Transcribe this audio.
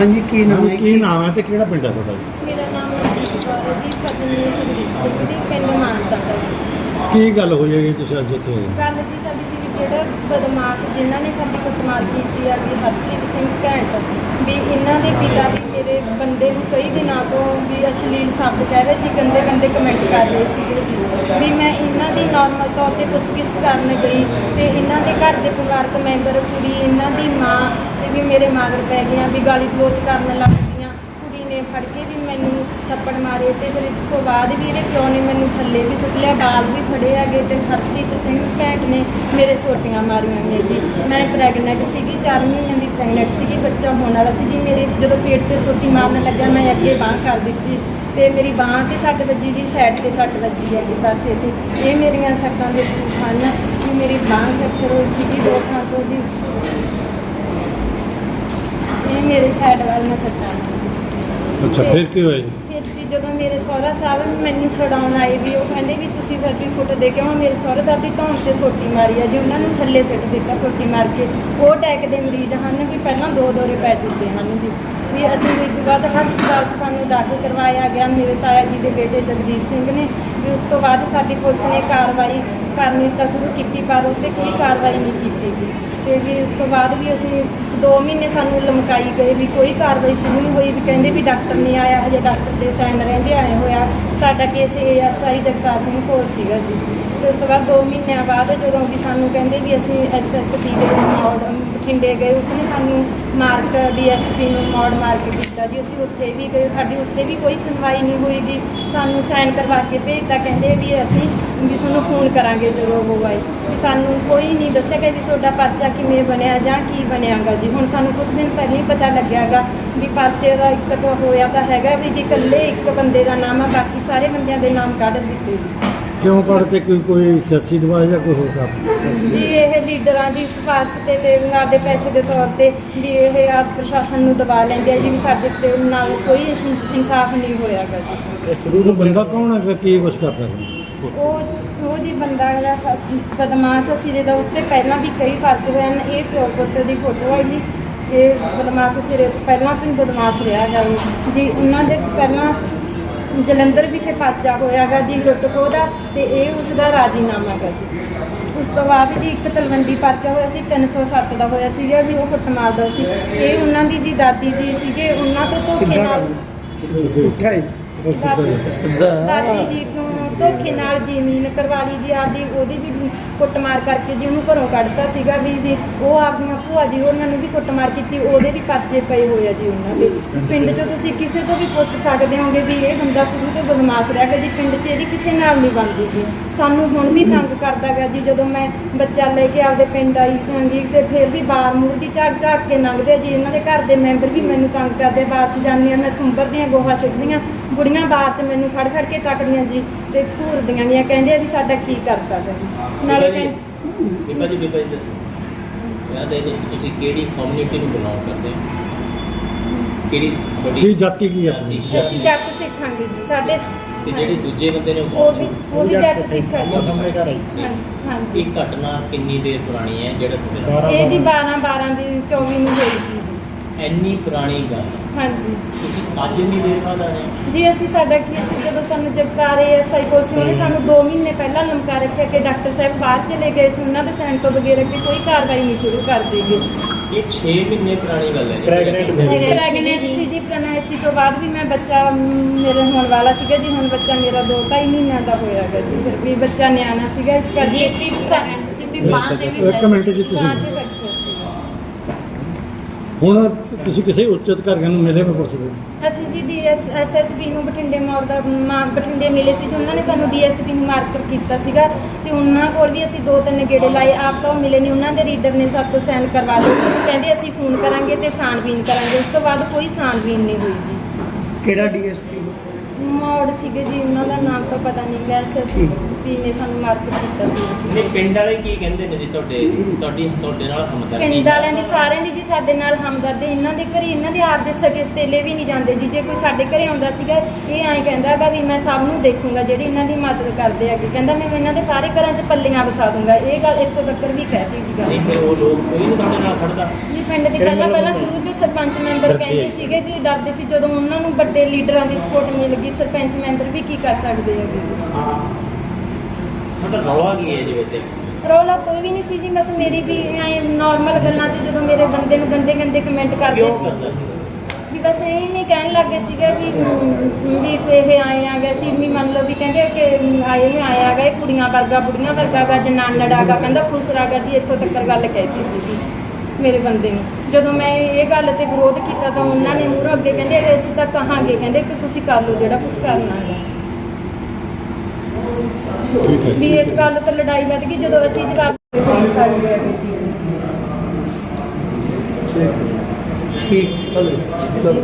ਹਾਂਜੀ ਕੀ ਨਾਮ ਹੈ ਕੀ ਨਾਮ ਹੈ ਤੇ ਕਿਹੜਾ ਪਿੰਡ ਹੈ ਤੁਹਾਡਾ ਜੀ ਮੇਰਾ ਨਾਮ ਕੌਰ ਹੈ ਜੀ ਪਤਨੀ ਸੁਖਦੀਪ ਸਿੰਘ ਦੀ ਪਿੰਡ ਮਾਨਸਾ ਦਾ ਜੀ। ਕੀ ਗੱਲ ਹੋਈ ਹੈਗੀ ਤੁਸੀਂ ਅੱਜ ਇੱਥੇ ਆਏ? ਗੱਲ ਜੀ ਸਾਡੀ ਜੀ ਜਿਹੜਾ ਬਦਮਾਸ਼ ਜਿਨ੍ਹਾਂ ਨੇ ਸਾਡੀ ਕੁੱਟਮਾਰ ਕੀਤੀ ਆ ਵੀ ਹਰਪ੍ਰੀਤ ਸਿੰਘ ਘੈਂਟ ਵੀ ਇਹਨਾਂ ਦੇ ਪਿਤਾ ਵੀ ਮੇਰੇ ਬੰਦੇ ਨੂੰ ਕਈ ਦਿਨਾਂ ਤੋਂ ਵੀ ਅਸ਼ਲੀਲ ਸ਼ਬਦ ਕਹਿ ਰਹੇ ਸੀ ਗੰਦੇ ਗੰਦੇ ਕਮੈਂਟ ਕਰ ਰਹੇ ਸੀਗੇ ਜੀ ਵੀ ਮੈਂ ਇਹਨਾਂ ਦੀ ਨਾਰਮਲ ਤੌਰ ਤੇ ਪੁੱਛਗਿੱਛ ਕਰਨ ਗਈ ਤੇ ਇਹਨਾਂ ਦੇ ਘਰ ਦੇ ਪਰਿਵਾਰਕ ਮੈਂਬਰ ਕੁੜੀ ਇਹਨਾਂ ਦੀ ਮਾਂ ਵੀ ਮੇਰੇ ਮਾਗਰ ਪੈ ਗਈਆਂ ਵੀ ਗਾਲੀ ਗਲੋਚ ਕਰਨ ਲੱਗ ਪਈਆਂ ਕੁੜੀ ਨੇ ਫੜ ਕੇ ਵੀ ਮੈਨੂੰ ਥੱਪੜ ਮਾਰੇ ਤੇ ਫਿਰ ਇਸ ਤੋਂ ਬਾਅਦ ਵੀ ਇਹਦੇ ਪਿਓ ਨੇ ਮੈਨੂੰ ਥੱਲੇ ਵੀ ਸੁੱਟ ਲਿਆ, ਬਾਲ ਵੀ ਫੜੇ ਹੈਗੇ ਤੇ ਹਰਪ੍ਰੀਤ ਸਿੰਘ ਭੈਣ ਨੇ ਮੇਰੇ ਸੋਟੀਆਂ ਮਾਰੀਆਂ ਨੇ ਜੀ। ਮੈਂ ਪ੍ਰੈਗਨੈਂਟ ਸੀਗੀ 4 ਮਹੀਨਿਆਂ ਦੀ ਪ੍ਰੈਗਨੈਂਟ ਸੀਗੀ, ਬੱਚਾ ਹੋਣ ਵਾਲਾ ਸੀ ਜੀ। ਮੇਰੇ ਜਦੋਂ ਪੇਟ ਤੇ ਸੋਟੀ ਮਾਰਨ ਲੱਗਾ ਮੈਂ ਅੱਗੇ ਬਾਂਹ ਕਰ ਦਿੱਤੀ ਤੇ ਮੇਰੀ ਬਾਂਹ ਤੇ ਸੱਟ ਵੱਜੀ ਜੀ ਸਾਈਡ ਤੇ ਸੱਟ ਵੱਜੀ ਹੈ ਕਿ ਪਾਸੇ ਤੇ। ਇਹ ਮੇਰੀਆਂ ਸੱਟਾਂ ਦੇ ਹਨ ਕਿ ਮੇਰੀ ਬਾਂਹ ਫ੍ਰੈਕਚਰ ਹੋਈ ਸੀਗੀ ਦੋ ਥਾਂ ਤੋਂ ਜੀ। ਮੇਰੇ ਸਾਈਡ ਵੱਲ ਮੈਂ ਸੱਟਾਂ ਨੇ ਅੱਛਾ ਫਿਰ ਕੀ ਹੋਇਆ ਜੀ? ਫਿਰ ਜੀ ਜਦੋਂ ਮੇਰੇ ਸਹੁਰਾ ਸਾਹਿਬ ਮੈਨੂੰ ਛਡਾਉਣ ਆਏ ਵੀ ਉਹ ਕਹਿੰਦੇ ਵੀ ਤੁਸੀਂ ਸਾਡੀ ਫੁੱਟ ਦੇ ਕਿਉਂ ਮੇਰੇ ਸਹੁਰਾ ਸਾਹਿਬ ਦੀ ਧੌਣ ਤੇ ਸੋਟੀ ਮਾਰੀ ਆ ਜੀ ਉਹਨਾਂ ਨੂੰ ਥੱਲੇ ਸਿੱਟ ਦਿੱਤਾ ਸੋਟੀ ਮਾਰ ਕੇ। ਉਹ ਅਟੈਕ ਦੇ ਮਰੀਜ਼ ਹਨ ਵੀ ਪਹਿਲਾਂ ਦੋ ਦੌਰੇ ਪੈ ਚੁੱਕੇ ਹਨ ਜੀ। ਵੀ ਅਸੀਂ ਵੀ ਤੋਂ ਬਾਅਦ ਹਸਪਤਾਲ 'ਚ ਸਾਨੂੰ ਦਾਖਲ ਕਰਵਾਇਆ ਗਿਆ ਮੇਰੇ ਤਾਇਆ ਜੀ ਦੇ ਬੇਟੇ ਜਗਦੀਸ਼ ਸਿੰਘ ਨੇ। ਵੀ ਉਸ ਤੋਂ ਬਾਅਦ ਸਾਡੀ ਪੁਲਿਸ ਨੇ ਕਾਰਵਾਈ ਕਰਨੀ ਤਾਂ ਸ਼ੁਰੂ ਕੀਤੀ ਪਰ ਉਹ 'ਤੇ ਕੋਈ ਕਾਰਵਾਈ ਨਹੀਂ ਕੀਤੀ ਗਈ। ਤੇ ਵੀ ਉਸ ਤੋਂ ਬਾਅਦ ਵੀ ਅਸੀਂ 2 ਮਹੀਨੇ ਸਾਨੂੰ ਲਮਕਾਈ ਗਏ ਵੀ ਕੋਈ ਕਾਰਵਾਈ ਸ਼ੁਰੂ ਨਹੀਂ ਹੋਈ, ਵੀ ਕਹਿੰਦੇ ਵੀ ਡਾਕਟਰ ਨਹੀਂ ਆਇਆ, ਹਜੇ ਡਾਕਟਰ ਦੇ ਸਾਈਨ ਰਹਿੰਦੇ ਆਏ ਹੋਇਆ ਸਾਡਾ ਕੇਸ ਏਐਸਆਈ ਜਗਤਾਰ ਸਿੰਘ ਕੋਲ ਸੀਗਾ ਜੀ। ਤੇ ਉਸ ਤੋਂ ਬਾਅਦ 2 ਮਹੀਨਿਆਂ ਬਾਅਦ ਜਦੋਂ ਵੀ ਸਾਨੂੰ ਕਹਿੰਦੇ ਵੀ ਅਸੀਂ ਐਸਐਸਪੀ ਦੇ ਮੋੜ, ਬਠਿੰਡੇ ਗਏ, ਉਸਨੇ ਸਾਨੂੰ ਮਾਰਕ ਡੀਐਸਪੀ ਨੂੰ ਮੋੜ ਮਾਰ ਕੇ ਦਿੱਤਾ ਜੀ। ਅਸੀਂ ਉੱਥੇ ਵੀ ਗਏ, ਸਾਡੀ ਉੱਥੇ ਵੀ ਕੋਈ ਸੁਣਵਾਈ ਨਹੀਂ ਹੋਈਗੀ ਸਾਨੂੰ ਸਾਈਨ ਕਰਵਾ ਕੇ ਭੇਜਤਾ, ਕਹਿੰਦੇ ਵੀ ਅਸੀਂ ਵੀ ਤੁਹਾਨੂੰ ਫੋਨ ਕਰਾਂਗੇ ਜਦੋਂ ਉਹ ਵੀ ਸਾਨੂੰ ਕੋਈ ਨਹੀਂ ਦੱਸਿਆ ਦੱਸਿਆਗਾ ਵੀ ਤੁਹਾਡਾ ਪਰਚਾ ਕਿਵੇਂ ਬਣਿਆ ਜਾਂ ਕੀ ਬਣਿਆਗਾ ਜੀ। ਹੁਣ ਸਾਨੂੰ ਕੁਝ ਦਿਨ ਪਹਿਲਾਂ ਹੀ ਪਤਾ ਲੱਗਿਆਗਾ ਵੀ ਪਰਚੇ ਦਾ ਇੱਕ ਤਾਂ ਹੋਇਆ ਤਾਂ ਹੈਗਾ ਵੀ ਜੀ ਇਕੱਲੇ ਇੱਕ ਬੰਦੇ ਦਾ ਨਾਮ ਆ ਬਾਕੀ ਸਾਰੇ ਬੰਦਿਆਂ ਦੇ ਨਾਮ ਕੱਢ ਦਿੱਤੇ ਜੀ। ਕਿਉਂ ਪੜਦੇ ਕੋਈ ਕੋਈ ਸਿਆਸੀ ਦਬਾਅ ਜਾਂ ਕੋਈ ਹੋਰ ਕਾਰਨ ਜੀ ਇਹ ਲੀਡਰਾਂ ਦੀ ਸਿਫਾਰਿਸ਼ ਤੇ ਤੇ ਦੇ ਪੈਸੇ ਦੇ ਤੌਰ ਤੇ ਵੀ ਇਹ ਆ ਪ੍ਰਸ਼ਾਸਨ ਨੂੰ ਦਬਾ ਲੈਂਦੇ ਆ ਜੀ ਵੀ ਸਾਡੇ ਤੇ ਨਾਲ ਕੋਈ ਇਨਸ- ਇਨਸਾਫ ਨਹੀਂ ਹੋਇਆਗਾ ਜੀ। ਉਹ ਬੰਦਾ ਕੌਣ ਹੈ ਕੀ ਕੁਛ ਕਰਦਾ? ਹੈ ਉਹ ਉਹ ਜੀ ਬੰਦਾ ਜਿਹੜਾ ਸ- ਬਦਮਾਸ਼ ਸਿਰੇ ਦਾ ਉੱਤੇ ਪਹਿਲਾਂ ਵੀ ਕਈ ਫਰਜ਼ ਹੋਏ ਹਨ। ਇਹ ਪਿਓ ਪੁੱਤ ਦੀ ਫੋਟੋ ਹੈ ਜੀ। ਇਹ ਬਦਮਾਸ਼ ਸਿਰੇ ਤੋਂ ਪਹਿਲਾਂ ਤੋਂ ਹੀ ਬਦਮਾਸ਼ ਰਿਹਾ ਗਾ ਉਹ। ਜੀ ਉਹਨਾਂ ਦੇ ਪਹਿਲਾਂ ਜਲੰਧਰ ਵਿਖੇ ਪਰਚਾ ਹੋਇਆਗਾ ਜੀ ਲੁੱਟ ਖੋਹ ਦਾ ਤੇ ਇਹ ਉਸ ਦਾ ਰਾਜੀਨਾਮਾ ਗਾ ਜੀ। ਉਸ ਤੋਂ ਬਾਅਦ ਜੀ ਇੱਕ ਤਲਵੰਡੀ ਪਰਚਾ ਹੋਇਆ ਸੀ 307 ਦਾ ਹੋਇਆ ਸੀਗਾ ਵੀ ਉਹ ਕੁੱਟਮਾਰ ਦਾ ਸੀ। ਇਹ ਉਹਨਾਂ ਦੀ ਜੀ ਦਾਦੀ ਜੀ ਸੀਗੇ ਉਹਨਾਂ ਤੋਂ ਧੋਖੇ ਨਾਲ ਹੀ। ਦਾਦੀ ਜੀ ਤੋਂ ਧੋਖੇ ਨਾਲ ਜ਼ਮੀਨ ਕਰਵਾ ਲਈ ਜੀ ਆਪਦੀ ਉਹਦੀ ਵੀ ਕੁੱਟਮਾਰ ਕਰਕੇ ਜੀ ਉਹਨੂੰ ਘਰੋਂ ਕੱਢਤਾ ਸੀਗਾ ਵੀ ਜੀ, ਉਹ ਆਪਣੀਆਂ ਭੂਆ ਜੀ ਉਹਨਾਂ ਨੂੰ ਵੀ ਕੁੱਟਮਾਰ ਕੀਤੀ, ਉਹਦੇ ਵੀ ਪਰਚੇ ਪਏ ਹੋਏ ਆ ਜੀ ਉਹਨਾਂ ਦੇ। ਪਿੰਡ 'ਚੋਂ ਤੁਸੀਂ ਕਿਸੇ ਤੋਂ ਵੀ ਪੁੱਛ ਸਕਦੇ ਹੋਗੇ ਵੀ ਇਹ ਬੰਦਾ ਸ਼ੁਰੂ ਤੋਂ ਬਦਮਾਸ਼ ਰਹਿ ਗਿਆ ਜੀ, ਪਿੰਡ 'ਚ ਇਹਦੀ ਕਿਸੇ ਨਾਲ ਨਹੀਂ ਬਣਦੀ ਜੀ। ਸਾਨੂੰ ਹੁਣ ਵੀ ਤੰਗ ਕਰਦਾ ਗਾ ਜੀ, ਜਦੋਂ ਮੈਂ ਬੱਚਾ ਲੈ ਕੇ ਆਪਦੇ ਪਿੰਡ ਆਈ ਜੀ ਤੇ ਫਿਰ ਵੀ ਬਾਰ ਮੂਰ ਦੀ ਝਾਕ ਝਾਕ ਕੇ ਲੰਘਦੇ ਜੀ, ਇਹਨਾਂ ਦੇ ਘਰ ਦੇ ਮੈਂਬਰ ਵੀ ਮੈਨੂੰ ਤੰਗ ਕਰਦੇ ਬਾਹਰ 'ਚ ਜਾਂਦੀ ਆ, ਮੈਂ ਸੁੰਬਰਦੀਆਂ ਗੋਹਾ ਸਿੱਟਦੀ ਸਿੱਟਦੀਆਂ, ਬੁੜੀਆਂ ਬਾਹਰ 'ਚ ਮੈਨੂੰ ਫੜ ਖੜ ਕੇ ਤੱਕਦੀਆਂ ਜੀ। ਤੇ ਘੂਰਦੀਆਂ ਦੀਆਂ ਕਹਿੰਦੇ ਆ ਵੀ ਸਾਡਾ ਕੀ ਕਰਤਾ ਜੀ ਨਾਲੇ ਕਹਿੰਦੇ ਬੀਬਾ ਜੀ ਬੀਬਾ ਜੀ ਦੱਸੋ? ਯਾਦ ਹੈ ਦੱਸੋ ਤੁਸੀਂ ਕਿਹੜੀ ਕਮਿਊਨਿਟੀ ਨੂੰ ਬਿਲੋਂਗ ਕਰਦੇ? ਹੋ ਕਿਹੜੀ ਤੁਹਾਡੀ ਕੀ ਜਾਤੀ ਕੀ ਹੈ ਆਪਣੀ? ਅਸੀਂ ਜੱਟ ਸਿੱਖਾਂਗੇ ਜੀ ਸਾਡੇ ਤੇ ਜਿਹੜੇ ਦੂਜੇ ਬੰਦੇ ਨੇ ਉਹ ਵੀ ਉਹ ਵੀ ਜੱਟ ਸਿੱਖ ਹੈ ਜੀ। ਸਾਹਮਣੇ ਘਰ ਆਈ ਹਾਂਜੀ। ਇਹ ਘਟਨਾ ਕਿੰਨੀ ਦੇਰ ਪੁਰਾਣੀ ਹੈ ਜਿਹੜਾ ਤੁਹਾਡੇ ਨਾਲ? ਇਹ ਜੀ 12 12 ਦੀ 24 ਨੂੰ ਹੋਈ ਸੀ ਜੀ। ਇੰਨੀ ਪੁਰਾਣੀ ਗੱਲ ਹਾਂਜੀ ਤੁਸੀਂ ਅੱਜ ਦੇਰ ਬਾਅਦ ਆ ਰਹੇ ਹੋ? ਜੀ ਅਸੀਂ ਸਾਡਾ ਕੀ ਸੀ ਜਦੋਂ ਸਾਨੂੰ ਜਗਤਾਰੇ ਐਸਆਈ ਕੋਲ ਸੀ ਉਹਨੇ ਸਾਨੂੰ 2 ਮਹੀਨੇ ਪਹਿਲਾਂ ਲਮਕਾ ਰੱਖਿਆ ਕਿ ਡਾਕਟਰ ਸਾਹਿਬ ਬਾਹਰ ਚਲੇ ਗਏ ਸੀ ਉਹਨਾਂ ਦੇ ਸਾਈਨ ਤੋਂ ਬਗੈਰ ਅੱਗੇ ਕੋਈ ਕਾਰਵਾਈ ਨਹੀਂ ਸ਼ੁਰੂ ਕਰ ਦੇਗੇ ਇਹ 6 ਮਹੀਨੇ ਪੁਰਾਣੀ ਗੱਲ ਹੈ ਜੀ। ਪ੍ਰੈਗਨੈਂਟ ਸੀ ਜੀ ਪ੍ਰੈਗਨੈਂਸੀ ਤੋਂ ਬਾਅਦ ਵੀ ਮੈਂ ਬੱਚਾ ਮੇਰੇ ਹੋਣ ਵਾਲਾ ਸੀਗਾ ਜੀ ਹੁਣ ਬੱਚਾ ਮੇਰਾ 2 2.5 ਮਹੀਨਿਆਂ ਦਾ ਹੋਇਆਗਾ ਜੀ ਫਿਰ ਵੀ ਬੱਚਾ ਨਿਆਣਾ ਸੀਗਾ ਇਸ ਕਰਕੇ ਇੱਕ ਮਿੰਟ ਜੀ ਤੁਸੀਂ। ਹੁਣ ਤੁਸੀਂ ਕਿਸੇ ਉੱਚ ਅਧਿਕਾਰੀਆਂ ਨੂੰ ਮਿਲੇ ਹੋ ਪੁੱਛਦੇ ਅਸੀਂ ਜੀ ਡੀਐਸ ਐਸਐਸਪੀ ਨੂੰ ਬਠਿੰਡੇ ਮੋੜ ਦਾ ਮਾ- ਬਠਿੰਡੇ ਮਿਲੇ ਸੀ ਤੇ ਉਹਨਾਂ ਨੇ ਸਾਨੂੰ ਡੀਐਸਪੀ ਨੂੰ ਮਾਰਕਰ ਕੀਤਾ ਸੀਗਾ ਤੇ ਉਹਨਾਂ ਕੋਲ ਵੀ ਅਸੀਂ ਦੋ ਤਿੰਨ ਗੇੜੇ ਲਾਏ। ਆਪ ਤਾਂ ਉਹ ਮਿਲੇ ਨਹੀਂ ਉਹਨਾਂ ਦੇ ਰੀਡਰ ਨੇ ਸਭ ਤੋਂ ਸਾਈਨ ਕਰਵਾ ਲਏ। ਕਹਿੰਦੇ ਅਸੀਂ ਫੋਨ ਕਰਾਂਗੇ ਤੇ ਸਾਨਬੀਨ ਕਰਾਂਗੇ। ਉਸ ਤੋਂ ਬਾਅਦ ਕੋਈ ਸਾਨਬੀਨ ਨਹੀਂ ਹੋਈ ਜੀ। ਕਿਹੜਾ ਡੀਐਸਪੀ? ਮੋੜ ਸੀਗੇ ਜੀ ਉਹਨਾਂ ਦਾ ਨਾਮ ਤਾਂ ਪਤਾ ਨਹੀਂ ਗਿਆ ਐਸਐਸਪੀ ਆਰੋਪੀ ਨੇ ਸਾਨੂੰ ਮਾਰਕਟ ਕੀਤਾ ਸੀ। ਨਹੀਂ ਪਿੰਡ ਵਾਲੇ ਕੀ ਕਹਿੰਦੇ ਨੇ ਜੀ ਤੁਹਾਡੇ? ਤੁਹਾਡੀ ਤੁਹਾਡੇ ਨਾਲ ਹਮਦਰਦੀ ਪਿੰਡ ਵਾਲਿਆਂ ਦੀ ਸਾਰਿਆਂ ਦੀ ਜੀ ਸਾਡੇ ਨਾਲ ਹਮਦਰਦੀ। ਇਹਨਾਂ ਦੇ ਘਰੇ ਇਹਨਾਂ ਦੇ ਆਪ ਦੇ ਸਕੇ ਸਤੇਲੇ ਵੀ ਨਹੀਂ ਜਾਂਦੇ ਜੀ। ਜੇ ਕੋਈ ਸਾਡੇ ਘਰੇ ਆਉਂਦਾ ਸੀਗਾ ਇਹ ਐਂ ਕਹਿੰਦਾਗਾ ਵੀ ਮੈਂ ਸਭ ਨੂੰ ਦੇਖੂੰਗਾ ਜਿਹੜੇ ਇਹਨਾਂ ਦੀ ਮਦਦ ਕਰਦੇ ਹੈਗੇ। ਕਹਿੰਦਾ ਮੈਂ ਇਹਨਾਂ ਦੇ ਸਾਰੇ ਘਰਾਂ 'ਚ ਪੱਲੀਆਂ ਵਸਾ ਦੂੰਗਾ। ਇਹ ਗੱਲ ਇੱਥੋਂ ਤੱਕ ਵੀ ਕਹਿਤੀ ਸੀ ਗੱਲ। ਨਹੀਂ ਫਿਰ ਉਹ ਲੋਕ ਕੋਈ ਨਹੀਂ ਤੁਹਾਡੇ ਨਾਲ ਖੜਦਾ। ਜੀ ਪਿੰਡ ਦੇ ਪਹਿਲਾਂ ਪਹਿਲਾਂ ਸ਼ੁਰੂ ਤੋਂ ਸਰਪੰਚ ਮੈਂਬਰ ਕਹਿੰਦੇ ਸੀਗੇ ਜੀ ਡਰਦੇ ਸੀ ਜਦੋਂ ਉਹਨਾਂ ਨੂੰ ਵੱਡੇ ਲੀਡਰਾਂ ਦੀ ਸਪੋਰਟ ਮਿਲ ਗਈ ਸਰਪੰਚ ਮੈਂਬਰ ਵੀ ਕੀ ਕਰ ਸਕਦੇ ਹੈਗੇ। ਤੁਹਾਡਾ ਰੌਲਾ ਕੀ ਹੈ ਜੀ ਵੈਸੇ? ਰੌਲਾ ਕੋਈ ਵੀ ਨਹੀਂ ਸੀ ਜੀ ਬਸ ਮੇਰੀ ਵੀ ਐ ਨਾਰਮਲ ਗੱਲਾਂ 'ਚ ਜਦੋਂ ਮੇਰੇ ਬੰਦੇ ਨੂੰ ਗੰਦੇ ਗੰਦੇ ਕਮੈਂਟ ਕਰਦੇ ਕਿਉਂ ਸੀ। ਕਰਦਾ ਸੀ? ਵੀ ਬਸ ਇਹ ਨਹੀਂ ਕਹਿਣ ਲੱਗੇ ਸੀਗੇ ਵੀ ਅਮ, ਵੀ ਕੋਈ ਇਹ ਆਏ ਆ ਗਏ ਸੀ ਵੀ ਮੰਨ ਲਓ ਵੀ ਕਹਿੰਦੇ ਕਿ ਆਏ ਹੀ ਆਏ ਆ ਗਏ ਕੁੜੀਆਂ ਵਰਗਾ ਬੁੜੀਆਂ ਵਰਗਾ ਗਾ ਜਨਾਨ ਲੜਾਗਾ ਕਹਿੰਦਾ ਖੁਸਰਾਗਾ ਜੀ ਇੱਥੋਂ ਤੱਕ ਗੱਲ ਕਹਿਤੀ ਸੀ ਜੀ ਮੇਰੇ ਬੰਦੇ ਨੂੰ। ਜਦੋਂ ਮੈਂ ਇਹ ਗੱਲ ਤੇ ਵਿਰੋਧ ਕੀਤਾ ਤਾਂ ਉਹਨਾਂ ਨੇ ਮੂਹਰੋਂ ਅੱਗੇ ਕਹਿੰਦੇ ਅਸੀਂ ਤਾਂ ਕਹਾਂਗੇ ਕਹਿੰਦੇ ਕਿ ਤੁਸੀਂ ਕਰ ਲਓ ਜਿਹੜਾ ਕੁਝ ਕਰਨਾ ਹੈ। ਵੀ ਇਸ ਗੱਲ ਤੋਂ ਲੜਾਈ ਵੱਧ ਗਈ ਜਦੋਂ ਅਸੀਂ ਜਵਾਬ ਦੇ ਸਕਦੇ ਹੈਗੇ ਜੀ ਠੀਕ। ਚਲੋ। ਚਲੋ।